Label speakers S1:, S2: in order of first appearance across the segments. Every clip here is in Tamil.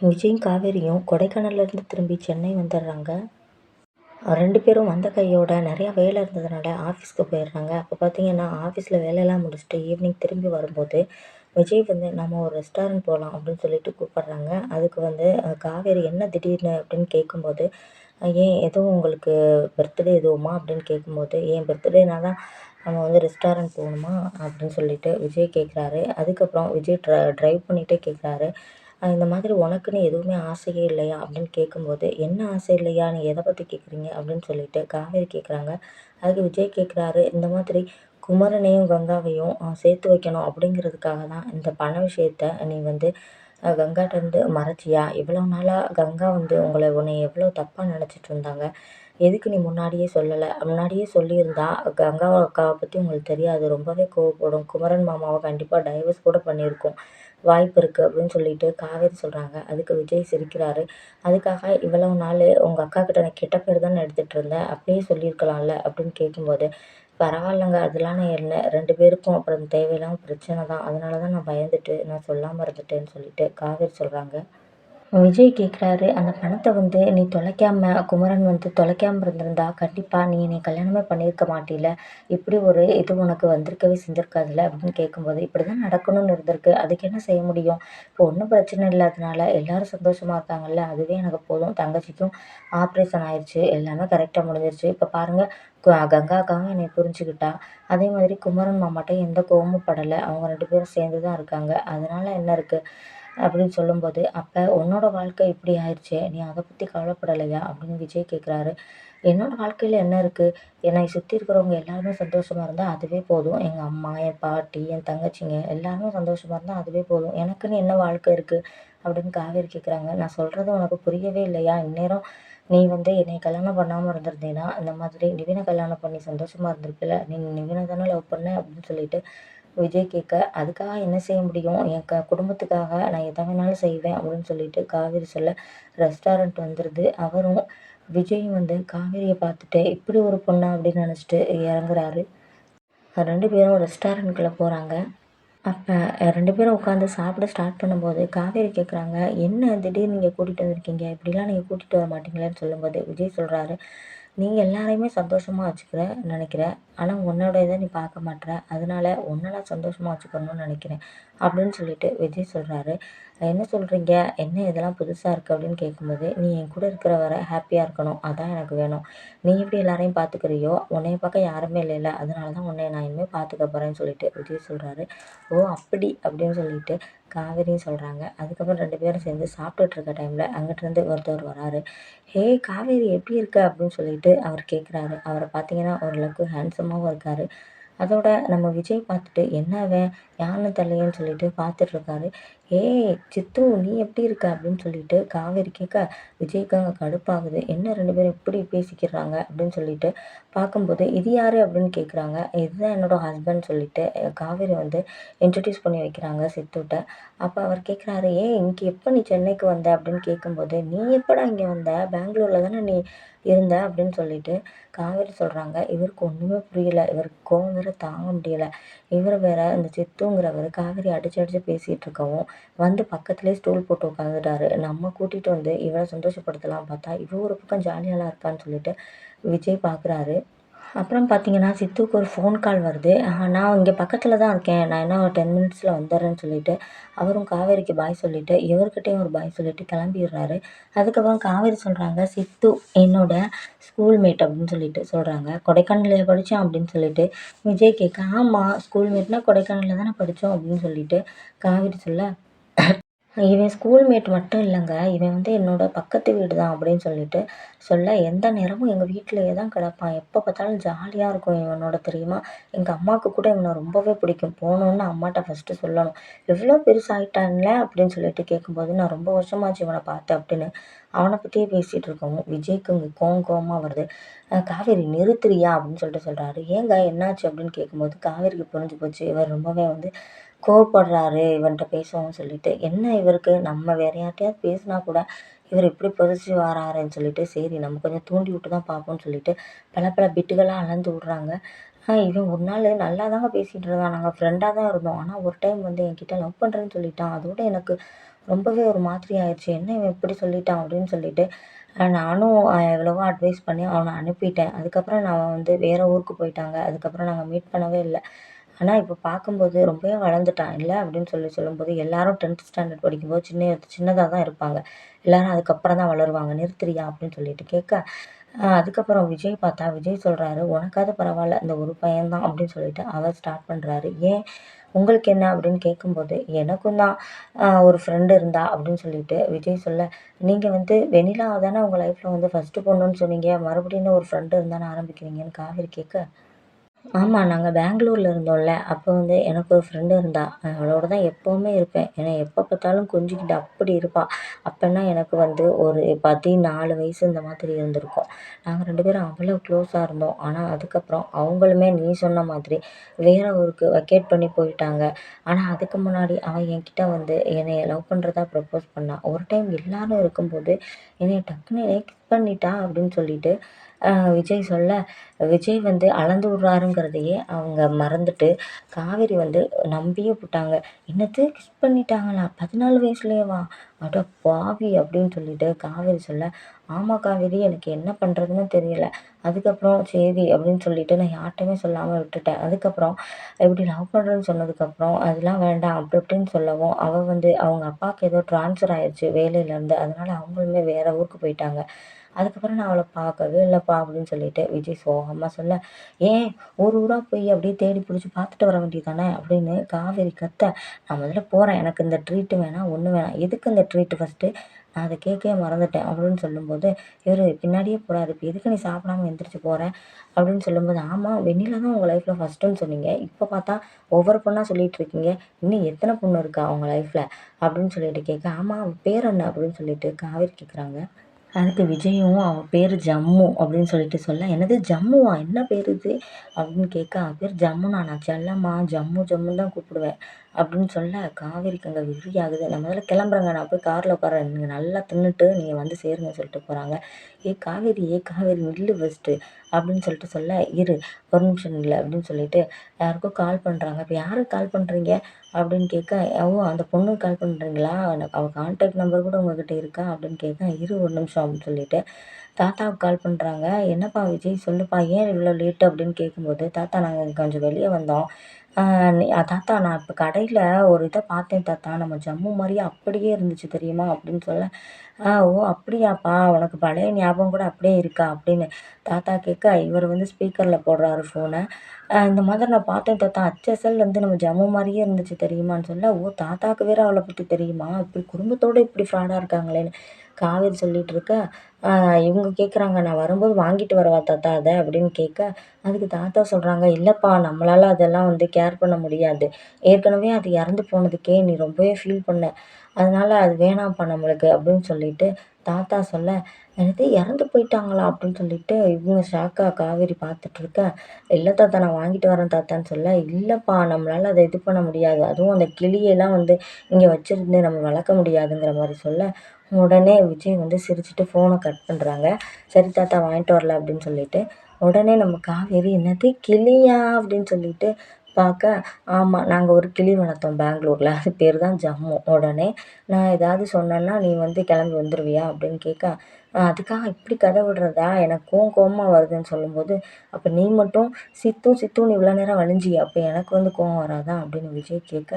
S1: விஜயும் காவேரியும் கொடைக்கானல்லேருந்து திரும்பி சென்னை வந்துடுறாங்க. ரெண்டு பேரும் வந்த கையோட நிறையா வேலை இருந்ததுனால ஆஃபீஸ்க்கு போயிடுறாங்க. அப்போ பார்த்தீங்கன்னா ஆஃபீஸில் வேலையெல்லாம் முடிச்சுட்டு ஈவினிங் திரும்பி வரும்போது விஜய் வந்து நம்ம ஒரு ரெஸ்டாரண்ட் போகலாம் அப்படின்னு சொல்லிட்டு கூப்பிட்றாங்க. அதுக்கு வந்து காவேரி என்ன திடீர்னு அப்படின்னு கேட்கும்போது ஏன் எதுவும் உங்களுக்கு பர்த்டே எதுவுமா? அப்படின்னு கேட்கும்போது ஏன் பர்த்டேனா தான் நம்ம வந்து ரெஸ்டாரண்ட் போகணுமா? அப்படின்னு சொல்லிட்டு விஜய் கேட்குறாரு அதுக்கப்புறம் விஜய் ட்ர ட்ரைவ் பண்ணிகிட்டே கேட்குறாரு இந்த மாதிரி உனக்குன்னு எதுவுமே ஆசையே இல்லையா அப்படின்னு கேட்கும்போது என்ன ஆசை இல்லையா? நீ எதை பற்றி கேட்குறீங்க? அப்படின்னு சொல்லிட்டு காவேரி கேட்குறாங்க. அதுக்கு விஜய் கேட்குறாரு இந்த மாதிரி குமரனையும் கங்காவையும் சேர்த்து வைக்கணும் அப்படிங்கிறதுக்காக தான் இந்த பண விஷயத்த நீ வந்து கங்காட்டேருந்து மறைச்சியா? இவ்வளோ நாளாக கங்கா வந்து உங்களை உன்னை எவ்வளோ தப்பாக நினச்சிட்டு இருந்தாங்க. எதுக்கு நீ முன்னாடியே சொல்லலை? முன்னாடியே சொல்லியிருந்தா கங்கா அக்காவை பற்றி உங்களுக்கு தெரியாது. ரொம்பவே கோவப்படும். குமரன் மாமாவை கண்டிப்பாக டைவர்ஸ் கூட பண்ணியிருக்கோம். வாய்ப்பு இருக்குது அப்படின்னு சொல்லிட்டு காவேரி சொல்கிறாங்க அதுக்கு விஜய் சிரிக்கிறாரு. அதுக்காக இவ்வளவு நாள் உங்கள் அக்கா கிட்ட நான் கெட்ட பேர் தானே எடுத்துகிட்டு இருந்தேன். அப்படியே சொல்லியிருக்கலாம்ல அப்படின்னு கேட்கும்போது பரவாயில்லங்க அதெல்லாம் நான் என்ன ரெண்டு பேருக்கும் அப்புறம் தேவையில்லாமல் பிரச்சனை தான். அதனால தான் நான் பயந்துட்டு நான் சொல்லாமல் இருந்துட்டேன்னு சொல்லிட்டு காவேரி சொல்கிறாங்க விஜய் கேட்குறாரு அந்த பணத்தை வந்து நீ தொலைக்காம குமரன் வந்து தொலைக்காமல் இருந்திருந்தா கண்டிப்பாக நீ என்னை கல்யாணமே பண்ணியிருக்க மாட்டில இப்படி ஒரு இது உனக்கு வந்திருக்கவே செஞ்சுருக்காதுல அப்படின்னு கேட்கும்போது இப்படி தான் நடக்கணும்னு இருந்திருக்கு. அதுக்கு என்ன செய்ய முடியும்? இப்போ ஒன்றும் பிரச்சனை இல்லாதனால எல்லோரும் சந்தோஷமாக இருக்காங்கல்ல. அதுவே எனக்கு போதும். தங்கச்சிக்கும் ஆப்ரேஷன் ஆயிடுச்சு எல்லாமே கரெக்டாக முடிஞ்சிருச்சு. இப்போ பாருங்கள் கங்கா அக்காவும் என்னை புரிஞ்சுக்கிட்டா. அதே மாதிரி குமரன் மாமாட்டையும் எந்த கோவமும் படலை. அவங்க ரெண்டு பேரும் சேர்ந்து தான் இருக்காங்க. அதனால் என்ன இருக்குது அப்படின்னு சொல்லும்போது அப்போ உன்னோட வாழ்க்கை இப்படி ஆயிடுச்சே நீ அதை பற்றி கவலைப்படலையா? அப்படின்னு விஜய் கேட்குறாரு என்னோடய வாழ்க்கையில் என்ன இருக்குது என்னை சுற்றி இருக்கிறவங்க எல்லாருமே சந்தோஷமாக இருந்தால் அதுவே போதும். எங்கள் அம்மா என் பாட்டி என் தங்கச்சிங்க எல்லாருமே சந்தோஷமாக இருந்தால் அதுவே போதும். எனக்குன்னு என்ன வாழ்க்கை இருக்குது அப்படின்னு காவேரி கேட்குறாங்க நான் சொல்கிறது உனக்கு புரியவே இல்லையா? இந்நேரம் நீ வந்து என்னை கல்யாணம் பண்ணாமல் இருந்திருந்தீன்னா இந்த மாதிரி நிவினை கல்யாணம் பண்ணி சந்தோஷமாக இருந்திருப்பில்ல. நீ நிவினை தானே லவ் பண்ண? அப்படின்னு சொல்லிட்டு விஜய் கேட்க அதுக்காக என்ன செய்ய முடியும்? என் க குடும்பத்துக்காக நான் எதை வேணாலும் செய்வேன் அப்படின்னு சொல்லிட்டு காவேரி சொல்ல ரெஸ்டாரண்ட் வந்துடுது அவரும் விஜயும் வந்து காவேரியை பார்த்துட்டு இப்படி ஒரு பொண்ணா? அப்படின்னு நினச்சிட்டு இறங்குறாரு. ரெண்டு பேரும் ரெஸ்டாரண்ட்குள்ளே போகிறாங்க அப்போ ரெண்டு பேரும் உட்காந்து சாப்பிட ஸ்டார்ட் பண்ணும்போது காவேரி கேட்குறாங்க என்ன திடீர்னு நீங்கள் கூட்டிகிட்டு வந்திருக்கீங்க? இப்படிலாம் நீங்கள் கூட்டிகிட்டு வர மாட்டீங்களேன்னு சொல்லும்போது விஜய் சொல்கிறாரு நீங்கள் எல்லாரையுமே சந்தோஷமாக வச்சுக்கிற நினைக்கிற. ஆனால் உன்னோட இதை நீ பார்க்க மாட்ற அதனால உன்னை நான் சந்தோஷமாக வச்சுக்கணும்னு நினைக்கிறேன். அப்படின்னு சொல்லிட்டு விஜய் சொல்கிறாரு என்ன சொல்கிறீங்க என்ன இதெல்லாம் புதுசாக இருக்குது அப்படின்னு கேட்கும்போது நீ என் கூட இருக்கிற வர ஹாப்பியாக இருக்கணும். அதான் எனக்கு வேணும். நீ எப்படி எல்லாரையும் பார்த்துக்கிறியோ உன்னைய பார்க்க யாருமே இல்லைல்ல அதனால தான் உன்னை நான் இனிமேல் பார்த்துக்க போகிறேன்னு சொல்லிட்டு விஜய் சொல்கிறாரு ஓ அப்படி. அப்படின்னு சொல்லிட்டு காவேரின்னு சொல்கிறாங்க அதுக்கப்புறம் ரெண்டு பேரும் சேர்ந்து சாப்பிட்டுட்டு இருக்க டைமில் அங்கிட்டிருந்து ஒருத்தர் வராரு. ஹே காவேரி எப்படி இருக்க? அப்படின்னு சொல்லிட்டு அவர் கேட்குறாரு அவரை பார்த்தீங்கன்னா ஓரளவுக்கு ஹேண்ட்ஸமாகவும் இருக்கார். அதோட நம்ம விஜய் பார்த்துட்டு என்ன அவன்? யாருன்னு சொல்லிட்டு பார்த்துட்ருக்காரு ஏய் சித்து நீ எப்படி இருக்க? அப்படின்னு சொல்லிட்டு காவேரி கேட்க விஜய்க்கு அங்கே கடுப்பாகுது. என்ன ரெண்டு பேரும் இப்படி பேசிக்கிறாங்க? அப்படின்னு சொல்லிட்டு பார்க்கும்போது இது யார்? அப்படின்னு கேட்குறாங்க இதுதான் என்னோடய ஹஸ்பண்ட் சொல்லிட்டு காவேரி வந்து இன்ட்ரடியூஸ் பண்ணி வைக்கிறாங்க சித்துட்ட. அப்போ அவர் கேட்குறாரு ஏன் இங்கே எப்போ நீ சென்னைக்கு வந்த? அப்படின்னு கேட்கும்போது நீ எப்படா இங்கே வந்த? பெங்களூரில் தானே நீ இருந்த? அப்படின்னு சொல்லிட்டு காவேரி சொல்கிறாங்க இவருக்கு ஒன்றுமே புரியல. இவருக்கு கோவம் வேற தாங்க முடியலை. இவர் வேற இந்த சித்துங்கிறவர் காவேரி அடிச்சு அடிச்சு பேசிகிட்டு இருக்கவும் வந்து பக்கத்துலேயே ஸ்டூல் போட்டு உட்காந்துட்டாரு நம்ம கூட்டிகிட்டு வந்து இவரை சந்தோஷப்படுத்தலாம் பார்த்தா இவ ஒரு பக்கம் ஜாலியாலாம் இருக்கான்னு சொல்லிட்டு விஜய் பார்க்குறாரு அப்புறம் பார்த்தீங்கன்னா சித்துவுக்கு ஒரு ஃபோன் கால் வருது. நான் இங்கே பக்கத்தில் தான் இருக்கேன். நான் என்ன ஒரு டென் மினிட்ஸில் வந்துடுறேன்னு சொல்லிட்டு அவரும் காவேரிக்கு பாய் சொல்லிவிட்டு இவர்கிட்டையும் ஒரு பாய் சொல்லிவிட்டு கிளம்பிடுறாரு. அதுக்கப்புறம் காவேரி சொல்கிறாங்க சித்து என்னோட ஸ்கூல்மேட் அப்படின்னு சொல்லிட்டு சொல்கிறாங்க கொடைக்கானலில் படித்தோம் அப்படின்னு சொல்லிட்டு விஜய் கேட்க ஆமாம் ஸ்கூல்மேட்னா கொடைக்கானலில் தானே படித்தோம் அப்படின்னு சொல்லிட்டு காவேரி சொல்ல இவன் ஸ்கூல்மேட் மட்டும் இல்லைங்க. இவன் வந்து என்னோடய பக்கத்து வீடு தான் அப்படின்னு சொல்லிட்டு சொல்ல எந்த நேரமும் எங்கள் வீட்டிலேயே தான் கிடப்பான். எப்போ பார்த்தாலும் ஜாலியாக இருக்கும் இவனோட தெரியுமா? எங்கள் அம்மாவுக்கு கூட இவனை ரொம்பவே பிடிக்கும். போனோன்னு அம்மாட்ட ஃபஸ்ட்டு சொல்லணும். எவ்வளோ பெருசாகிட்டான்ல அப்படின்னு சொல்லிட்டு கேட்கும்போது நான் ரொம்ப வருஷமாச்சு இவனை பார்த்தேன் அப்படின்னு அவனை பற்றியே பேசிகிட்டு இருக்கோம் விஜய்க்கு இங்கே கோவம் கோவமாக வருது. காவேரி நிறுத்துறியா? அப்படின்னு சொல்லிட்டு சொல்கிறாரு ஏங்க என்னாச்சு? அப்படின்னு கேட்கும்போது காவேரிக்கு புரிஞ்சு போச்சு. இவர் ரொம்பவே வந்து கோவப்படுறாரு இவன்கிட்ட பேசவும் சொல்லிட்டு. என்ன இவருக்கு? நம்ம வேறு யார்கிட்டயாவது பேசினா கூட இவர் இப்படி பொசிட்டிவ் வராருன்னு சொல்லிட்டு சரி நம்ம கொஞ்சம் தூண்டி விட்டு தான் பார்ப்போம்னு சொல்லிட்டு பல பல பிட்டுகளாக அளந்து விட்றாங்க. இவன் ஒரு நாள் நல்லா தாங்க பேசிகிட்டு இருந்தான் நாங்கள் ஃப்ரெண்டாக தான் இருந்தோம். ஆனால் ஒரு டைம் வந்து என்கிட்ட லவ் பண்ணுறேன்னு சொல்லிட்டான். அதோட எனக்கு ரொம்பவே ஒரு மாதிரி ஆயிடுச்சு. என்ன இவன் இப்படி சொல்லிட்டான் அப்படின்னு சொல்லிட்டு நானும் எவ்வளவோ அட்வைஸ் பண்ணி அவனை அனுப்பிட்டேன். அதுக்கப்புறம் நான் வந்து வேறு ஊருக்கு போயிட்டாங்க. அதுக்கப்புறம் நாங்கள் மீட் பண்ணவே இல்லை. ஆனால் இப்போ பார்க்கும்போது ரொம்பவே வளர்ந்துட்டான். இல்லை? அப்படின்னு சொல்லி சொல்லும்போது எல்லாரும் டென்த் ஸ்டாண்டர்ட் படிக்கும்போது சின்ன சின்னதாக தான் இருப்பாங்க. எல்லாரும் அதுக்கப்புறம் தான் வளருவாங்க. நிறுத்துறியா? அப்படின்னு சொல்லிட்டு கேட்க அதுக்கப்புறம் விஜய் பார்த்தா விஜய் சொல்கிறாரு உனக்காவது பரவாயில்ல இந்த ஒரு பையன்தான். அப்படின்னு சொல்லிட்டு அவர் ஸ்டார்ட் பண்ணுறாரு ஏன்? உங்களுக்கு என்ன? அப்படின்னு கேட்கும்போது எனக்கும் தான் ஒரு ஃப்ரெண்டு இருந்தா. அப்படின்னு சொல்லிட்டு விஜய் சொல்ல நீங்கள் வந்து வெண்ணிலா தானே உங்கள் லைஃப்பில் வந்து ஃபஸ்ட்டு பொண்ணுன்னு சொன்னீங்க? மறுபடியும் ஒரு ஃப்ரெண்டு இருந்தானே ஆரம்பிக்கிறீங்கன்னு காவேரி கேட்க ஆமாம் நாங்கள் பெங்களூரில் இருந்தோம்ல. அப்போ வந்து எனக்கு ஒரு ஃப்ரெண்டு இருந்தாள் அவளோடு தான் எப்போவுமே இருப்பேன். ஏன்னா எப்போ பார்த்தாலும் கொஞ்சிக்கிட்டு அப்படி இருப்பாள் அப்போன்னா எனக்கு வந்து ஒரு பதினாலு வயசு இந்த மாதிரி இருந்திருக்கும். நாங்கள் ரெண்டு பேரும் அவ்வளோ க்ளோஸாக இருந்தோம். ஆனால் அதுக்கப்புறம் அவங்களுமே நீ சொன்ன மாதிரி வேறு ஊருக்கு வெக்கேட் பண்ணி போயிட்டாங்க. ஆனால் அதுக்கு முன்னாடி அவள் என்கிட்ட வந்து என்னை லவ் பண்ணுறதா ப்ரப்போஸ் பண்ணாள் ஒரு டைம் எல்லாரும் இருக்கும்போது என்னை டக்குன்னு கிஸ் பண்ணிட்டா அப்படின்னு சொல்லிட்டு விஜய் சொல்ல விஜய் வந்து அளந்து விட்றாருங்கிறதையே அவங்க மறந்துட்டு காவேரி வந்து நம்பியே போட்டாங்க. என்னது? கிஸ் பண்ணிட்டாங்களா? பதினாலு வயசுலேயேவா? அட பாவி அப்படின்னு சொல்லிட்டு காவேரி சொல்ல ஆமாம் காவேரி எனக்கு என்ன பண்ணுறதுன்னு தெரியல. அதுக்கப்புறம் சரி அப்படின்னு சொல்லிட்டு நான் யார்கிட்டையுமே சொல்லாமல் விட்டுட்டேன். அதுக்கப்புறம் இப்படி லவ் பண்ணுறேன்னு சொன்னதுக்கப்புறம் அதெல்லாம் வேண்டாம் அப்படி இப்படின்னு சொல்லவும் அவள் வந்து அவங்க அப்பாவுக்கு ஏதோ ட்ரான்ஸ்ஃபர் ஆயிடுச்சு வேலையிலேருந்து அதனால் அவங்களுமே வேறு ஊருக்கு போயிட்டாங்க. அதுக்கப்புறம் நான் அவளை பார்க்கவே இல்லைப்பா அப்படின்னு சொல்லிட்டு. விஜய் சோகமாக சொல்ல ஏன் ஊர் ஊராக போய் அப்படியே தேடி பிடிச்சி பார்த்துட்டு வர வேண்டியது தானே அப்படின்னு காவேரி கத்த நான் முதல்ல போகிறேன் எனக்கு இந்த ட்ரீட்டு வேணாம் ஒன்று வேணாம். எதுக்கு இந்த ட்ரீட்டு ஃபஸ்ட்டு நான் அதை கேட்கவே மறந்துட்டேன். அப்படின்னு சொல்லும்போது இவர் பின்னாடியே போகிறாரு இப்போ எதுக்கு நீ சாப்பிடாம எந்திரிச்சு போகிறேன் அப்படின்னு சொல்லும்போது ஆமாம் வெண்ணிலா தான் உங்கள் லைஃப்பில் ஃபஸ்ட்டுன்னு சொன்னீங்க. இப்போ பார்த்தா ஒவ்வொரு பொண்ணாக சொல்லிட்டு இருக்கீங்க. இன்னும் எத்தனை பொண்ணு இருக்கா அவங்க லைஃப்பில் அப்படின்னு சொல்லிட்டு கேட்க ஆமாம் பேர் என்ன? அப்படின்னு சொல்லிட்டு காவேரி கேட்குறாங்க அதுக்கு விஜயும் அவள் பேர் ஜம்மு அப்படின்னு சொல்லிட்டு சொல்ல என்னது ஜம்முவா? என்ன பேர் இது? அப்படின்னு கேட்க அவள் பேர் ஜம்முனா நான் செல்லம்மா. ஜம்மு ஜம்முன்னு தான் கூப்பிடுவேன். அப்படின்னு சொல்ல காவேரிக்கு அங்கே விரி ஆகுது நான் முதல்ல கிளம்புறேங்க. நான் போய் காரில் உட்காரேன் நீங்கள் நல்லா தின்னுட்டு நீங்கள் வந்து சேருங்க சொல்லிட்டு போகிறாங்க ஏ காவேரி ஏ காவேரி நில்லு ஃபஸ்ட்டு அப்படின்னு சொல்லிட்டு சொல்ல இரு. ஒரு நிமிஷம் இல்லை அப்படின்னு சொல்லிட்டு யாருக்கோ கால் பண்ணுறாங்க இப்போ யாருக்கு கால் பண்ணுறீங்க அப்படின்னு கேட்க ஓ அந்த பொண்ணுக்கு கால் பண்ணுறீங்களா அவள் கான்டாக்ட் நம்பர் கூட உங்ககிட்ட இருக்கா? அப்படின்னு கேட்க இரு ஒரு நிமிஷம் அப்படின்னு சொல்லிட்டு தாத்தாவுக்கு கால் பண்ணுறாங்க என்னப்பா விஜய்? சொல்லுப்பா ஏன் இவ்வளோ லேட்டு அப்படின்னு கேட்கும்போது தாத்தா நாங்கள் கொஞ்சம் வெளியே வந்தோம். தாத்தா நான் இப்போ கடையில் ஒரு இதை பார்த்தேன் தாத்தா. நம்ம ஜம்மு மாதிரியே அப்படியே இருந்துச்சு தெரியுமா அப்படின்னு சொல்ல ஓ அப்படியாப்பா உனக்கு பழைய ஞாபகம் கூட அப்படியே இருக்கா அப்படின்னு தாத்தா கேட்க இவர் வந்து ஸ்பீக்கரில் போடுறாரு ஃபோனை இந்த மாதிரி நான் பார்த்தேன் தாத்தா. அச்சசல் வந்து நம்ம ஜம்மு மாதிரியே இருந்துச்சு தெரியுமான்னு சொல்ல ஓ தாத்தாவுக்கு வேறு அவளை பற்றி தெரியுமா? இப்படி குடும்பத்தோடு இப்படி ஃப்ராடாக இருக்காங்களேன்னு. காவேரி சொல்லிகிட்டு இருக்க இவங்க கேட்குறாங்க நான் வரும்போது வாங்கிட்டு வரவா தாத்தா அதை? அப்படின்னு கேட்க அதுக்கு தாத்தா சொல்கிறாங்க இல்லைப்பா நம்மளால் அதெல்லாம் வந்து கேர் பண்ண முடியாது. ஏற்கனவே அது இறந்து போனதுக்கே நீ ரொம்பவே ஃபீல் பண்ண. அதனால் அது வேணாம்ப்பா நம்மளுக்கு அப்படின்னு சொல்லிட்டு தாத்தா சொல்ல என்னது இறந்து போயிட்டாங்களா? அப்படின்னு சொல்லிட்டு இவங்க ஷாக்காக காவேரி பார்த்துட்ருக்க இல்லை தாத்தா நான் வாங்கிட்டு வரேன் தாத்தான்னு சொல்ல இல்லைப்பா நம்மளால் அதை இது பண்ண முடியாது. அதுவும் அந்த கிளியெல்லாம் வந்து இங்கே வச்சுருந்து நம்ம வளர்க்க முடியாதுங்கிற மாதிரி சொல்ல உடனே விஜய் வந்து சிரிச்சுட்டு ஃபோனை கட் பண்ணுறாங்க சரி தாத்தா வாங்கிட்டு வரல அப்படின்னு சொல்லிட்டு உடனே நம்ம காவேரி என்னது கிளியா அப்படின்னு சொல்லிட்டு பார்க்க ஆமாம் நாங்கள் ஒரு கிளி வளர்த்தோம் பெங்களூரில். அது பேர் தான் ஜம்மு. உடனே நான் ஏதாவது சொன்னேன்னா நீ வந்து கிளம்பி வந்துடுவியா அப்படின்னு கேட்க அதுக்காக இப்படி கதை விடுறதா? எனக்கு கோபமாக வருதுன்னு சொல்லும்போது அப்போ நீ மட்டும் சித்தும் சித்தும் நீ இவ்வளோ நேரம் வலிஞ்சியா? அப்போ எனக்கு வந்து கோவம் வராதா? அப்படின்னு விஜய் கேட்க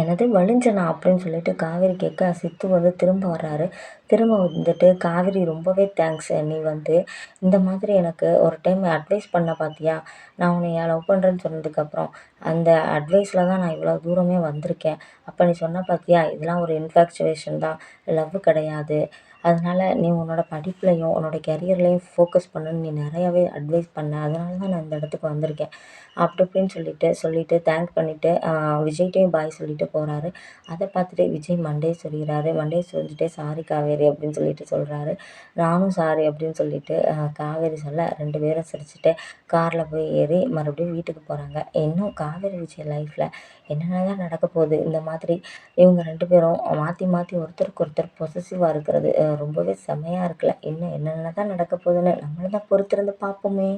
S1: எனது வழிஞ்சனா அப்படின்னு சொல்லிட்டு காவேரி கேட்க சித்து வந்து திரும்ப வர்றாரு. திரும்ப வந்துட்டு காவேரி ரொம்பவே தேங்க்ஸ் நீ வந்து இந்த மாதிரி எனக்கு ஒரு டைம் அட்வைஸ் பண்ண பார்த்தியா நான் உன்னை லவ் பண்ணுறேன்னு சொன்னதுக்கப்புறம் அந்த அட்வைஸில் தான் நான் இவ்வளோ தூரமே வந்திருக்கேன். அப்போ நீ சொன்ன பார்த்தியா இதெல்லாம் ஒரு இன்ஃபேக்சுவேஷன் தான். லவ் கிடையாது. அதனால் நீ உன்னோட படிப்புலையும் உன்னோட கெரியர்லேயும் ஃபோக்கஸ் பண்ணுன்னு நீ நிறையாவே அட்வைஸ் பண்ண. அதனால தான் நான் இந்த இடத்துக்கு வந்திருக்கேன். அப்படி இப்படின்னு சொல்லிட்டு சொல்லிவிட்டு தேங்க் பண்ணிவிட்டு விஜய்கிட்டையும் பாய் சொல்லிவிட்டு போகிறாரு அதை பார்த்துட்டு விஜய் மண்டே சொல்லிடுறாரு மண்டே சொல்லிட்டு சாரி காவேரி அப்படின்னு சொல்லிட்டு சொல்கிறாரு நானும் சாரி அப்படின்னு சொல்லிட்டு காவேரி சொல்ல ரெண்டு பேரும் சிரிச்சுட்டு காரில் போய் ஏறி மறுபடியும் வீட்டுக்கு போகிறாங்க இன்னும் காவேரி விஜய் லைஃப்பில் என்னென்ன தான் நடக்க போகுது இந்த மாதிரி இவங்க ரெண்டு பேரும் மாற்றி மாற்றி ஒருத்தருக்கு ஒருத்தர் பொசசிவாக இருக்கிறது ரொம்பவே செம்மையாக இருக்குல்ல. இன்னும் என்னென்ன தான் நடக்க போகுதுன்னு நம்மளும் தான் பொறுத்திருந்து பார்ப்போமே.